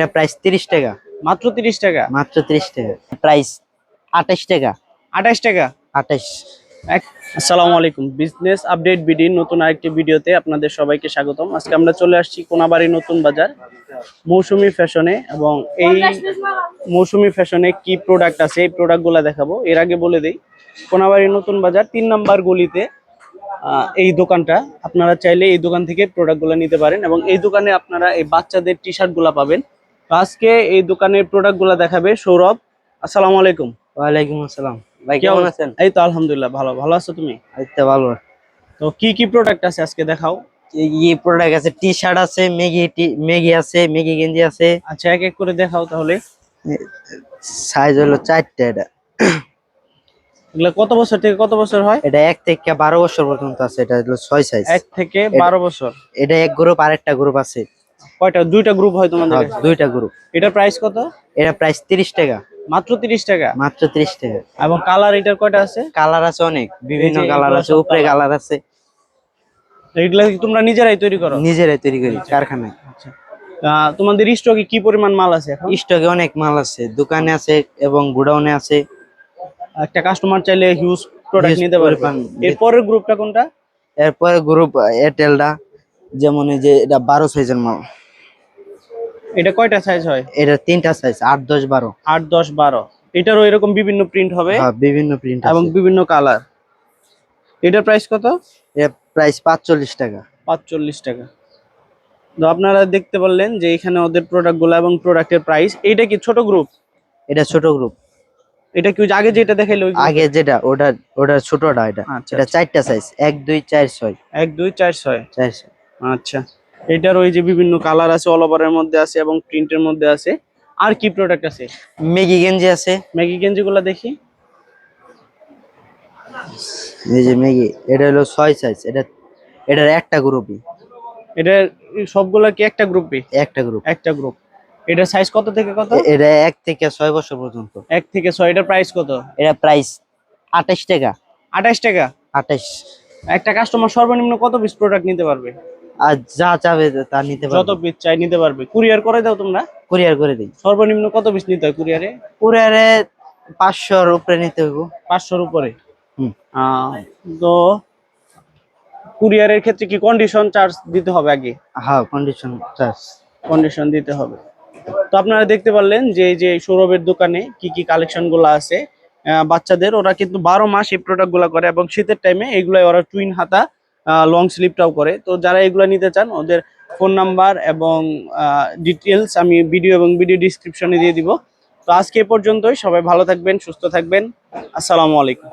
এটা প্রাইস তিরিশ টাকা। মাত্র তিরিশ টাকা? মাত্র তিরিশ টাকা। প্রাইস আঠাশ টাকা। আঠাশ টাকা? আঠাশ। এক- আসসালামু আলাইকুম। বিজনেস আপডেট বিডির নতুন আরেকটি ভিডিওতে আপনাদের সবাইকে স্বাগতম। আজকে আমরা চলে আসছি কোনাবাড়ি নতুন বাজার। মৌসুমি ফ্যাশনে এবং এই মৌসুমি ফ্যাশনে কি প্রোডাক্ট আছে এই প্রোডাক্টগুলো দেখাবো। এর আগে বলে দেই কোনাবাড়ি নতুন বাজার তিন নাম্বার গলিতে এই দোকানটা। আপনারা চাইলে এই দোকান থেকে প্রোডাক্টগুলো নিতে পারেন এবং এই দোকানে আপনারা এই বাচ্চাদের টি শার্টগুলো পাবেন। আজকে এই দোকানের প্রোডাক্টগুলো দেখাবে সৌরভ। আসসালামু আলাইকুম। ওয়ালাইকুম আসসালাম। ভাই কেমন আছেন? এই তো আলহামদুলিল্লাহ ভালো। ভালো আছো তুমি? এই তো ভালো। তো কি কি প্রোডাক্ট আছে আজকে দেখাও? এই প্রোডাক্ট আছে টি শার্ট আছে আছে গেঞ্জি আছে। আচ্ছা এক এক করে দেখাও তাহলে। সাইজ হলো চারটে এটা। এগুলা কত বছর থেকে কত বছর হয়? এটা এক থেকে বারো বছর পর্যন্ত আছে এটা হলো ছয় সাইজ এক থেকে বারো বছর। এটা এক গ্রুপ আরেকটা গ্রুপ আছে। কয়টা? দুইটা গ্রুপ হয় তোমাদের হ্যাঁ, দুইটা গ্রুপ এটার প্রাইস কত? এটা প্রাইস তিরিশ টাকা। মাত্র তিরিশ টাকা? মাত্র তিরিশ টাকা। এবং কালার এটার কয়টা আছে? কালার আছে অনেক। বিভিন্ন কালার আছে উপরে কালার আছে। এগুলা কি তোমরা নিজেরাই তৈরি করো? নিজেরাই তৈরি করি কারখানায়। আচ্ছা। তোমাদের স্টকে কি পরিমাণ মাল আছে এখন? স্টকে অনেক মাল আছে। দোকানে আছে এবং গুডাউনে আছে। একটা কাস্টমার চাইলে হিউজ প্রোডাক্ট নিতে পারবে। এরপরের গ্রুপটা কোনটা? এরপরে গ্রুপ এয়ারটেলটা যেমন এই যে এটা বারো সাইজের মাল। এটা কয়টা সাইজ হয়? এটা তিনটা সাইজ আট দশ বারো। আট দশ বারো। এটারও এরকম বিভিন্ন প্রিন্ট হবে? হ্যাঁ, বিভিন্ন প্রিন্ট এবং বিভিন্ন কালার এটার প্রাইস কত? প্রাইস পাঁচচল্লিশ টাকা। পাঁচচল্লিশ টাকা। তো আপনারা দেখতে পারলেন যে এখানে ওদের প্রোডাক্টগুলো এবং প্রোডাক্টের প্রাইস এটা কি ছোট গ্রুপ এটা ছোট গ্রুপ এটা কি আগে যেটা দেখাইলো আগে যেটা ওটা ওটা ছোটটা এটা। আচ্ছা, এটা চারটা সাইজ এক দুই চার ছয়। এক দুই চার ছয়। চার ছয়। আচ্ছা। এটার ওই যে বিভিন্ন কালার আছে অল ওভারের মধ্যে আছে এবং প্রিন্টের মধ্যে আছে। আর কি প্রোডাক্ট আছে? মেগি গেঞ্জি আছে। ম্যাগি গেঞ্জিগুলো দেখি। এই যে মেগি এটা হলো ছয় সাইজ এটা এটার একটা গ্রুপই এটার সবগুলা কি একটা গ্রুপে একটা গ্রুপ একটা গ্রুপ এটার সাইজ কত থেকে কত? এটা এক থেকে ছয় বছর পর্যন্ত। এক থেকে ছয় এটার প্রাইস কত? এটা প্রাইস আঠাশ টাকা। আঠাশ টাকা? আঠাশ। একটা কাস্টমার সর্বনিম্ন কত পিস প্রোডাক্ট নিতে পারবে? আর যা চাবে তা নিতে যত পারবে। পিস চাই নিতে পারবে। কুরিয়ার করে দাও তোমরা। কুরিয়ার করে দিই। সর্বনিম্ন কত পিস নিতে হয় কুরিয়ারে? কুরিয়ারে পাঁচশোর উপরে নিতে হইব। পাঁচশোর উপরে? তো কুরিয়ারের ক্ষেত্রে কি কন্ডিশন চার্জ দিতে হবে আগে? হ্যাঁ কন্ডিশন চার্জ কন্ডিশন দিতে হবে। তো আপনারা দেখতে পারলেন যে এই যে সৌরভের দোকানে কি কি কালেকশনগুলো আছে। বাচ্চাদের ওরা কিন্তু বারো মাস এই প্রোডাক্টগুলা করে এবং শীতের টাইমে এগুলাই ওরা টুইন হাতা লং স্লিপটাও করে। তো যারা এগুলো নিতে চান, ওদের ফোন নাম্বার এবং ডিটেলস আমি ভিডিও এবং ভিডিও ডিসক্রিপশনে দিয়ে দিব। তো আজকে এ পর্যন্তই। সবাই ভালো থাকবেন, সুস্থ থাকবেন। আসসালামু আলাইকুম।